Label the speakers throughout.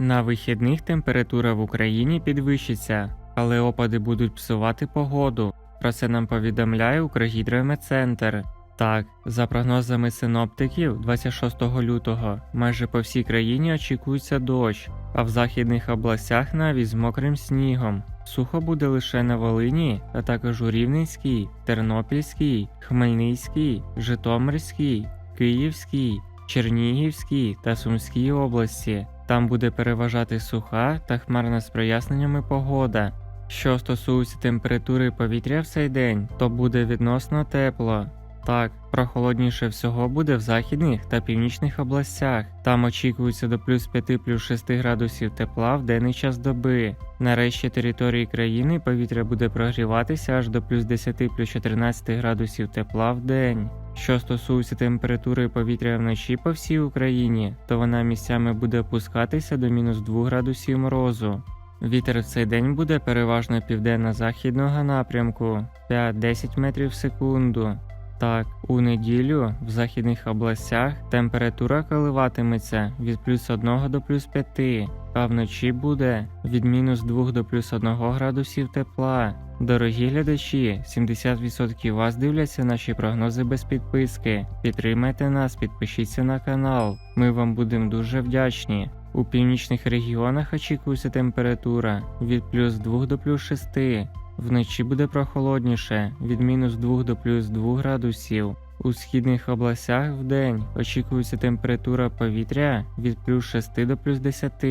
Speaker 1: На вихідних температура в Україні підвищиться, але опади будуть псувати погоду. Про це нам повідомляє Укргідрометцентр. Так, за прогнозами синоптиків, 26 лютого майже по всій країні очікується дощ, а в західних областях навіть з мокрим снігом. Сухо буде лише на Волині, а також у Рівненській, Тернопільській, Хмельницькій, Житомирській, Київській, Чернігівській та Сумській області. Там буде переважати суха та хмарна з проясненнями погода. Що стосується температури повітря в цей день, то буде відносно тепло. Так, прохолодніше всього буде в західних та північних областях. Там очікується до плюс 5 плюс 6 градусів тепла в денний час доби. На решті території країни повітря буде прогріватися аж до плюс 10 плюс 14 градусів тепла в день. Що стосується температури повітря вночі по всій Україні, то вона місцями буде опускатися до мінус 2 градусів морозу. Вітер в цей день буде переважно південно-західного напрямку 5-10 метрів в секунду. Так, у неділю в західних областях температура коливатиметься від плюс 1 до плюс 5, а вночі буде від мінус 2 до плюс 1 градусів тепла. Дорогі глядачі, 70% вас дивляться наші прогнози без підписки. Підтримайте нас, підпишіться на канал. Ми вам будемо дуже вдячні. У північних регіонах очікується температура від плюс 2 до плюс 6. Вночі буде прохолодніше від мінус 2 до плюс 2 градусів. У східних областях вдень очікується температура повітря від плюс 6 до плюс 10,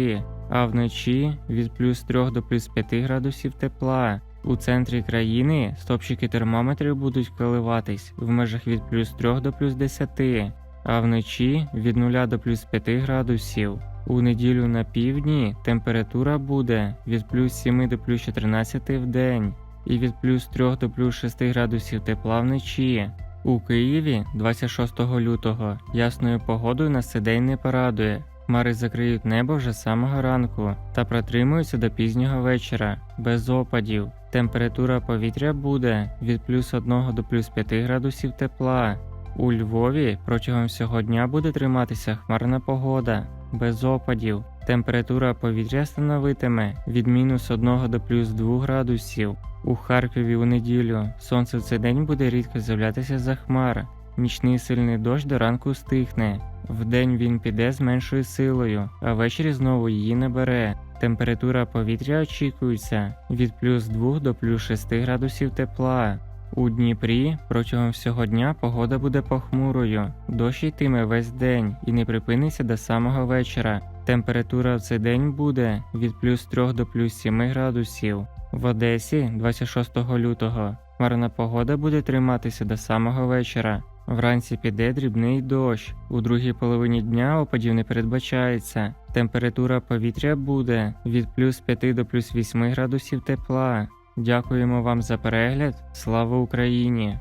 Speaker 1: а вночі від плюс 3 до плюс 5 градусів тепла. У центрі країни стопчики термометрів будуть коливатись в межах від плюс 3 до плюс 10, а вночі від 0 до плюс 5 градусів. У неділю на півдні температура буде від плюс 7 до плюс 14 в день і від плюс 3 до плюс 6 градусів тепла вночі. У Києві 26 лютого ясною погодою на цей день не порадує. Хмари закриють небо вже самого ранку та протримуються до пізнього вечора, без опадів. Температура повітря буде від плюс 1 до плюс 5 градусів тепла. У Львові протягом всього дня буде триматися хмарна погода, без опадів. Температура повітря становитиме від мінус 1 до плюс 2 градусів. У Харкові у неділю сонце в цей день буде рідко з'являтися за хмар. Нічний сильний дощ до ранку стихне. Вдень він піде з меншою силою, а ввечері знову її набере. Температура повітря очікується від плюс 2 до плюс 6 градусів тепла. У Дніпрі протягом всього дня погода буде похмурою, дощ йтиме весь день і не припиниться до самого вечора. Температура в цей день буде від плюс 3 до плюс 7 градусів. В Одесі 26 лютого хмарна погода буде триматися до самого вечора. Вранці піде дрібний дощ. У другій половині дня опадів не передбачається. Температура повітря буде від плюс 5 до плюс 8 градусів тепла. Дякуємо вам за перегляд. Слава Україні!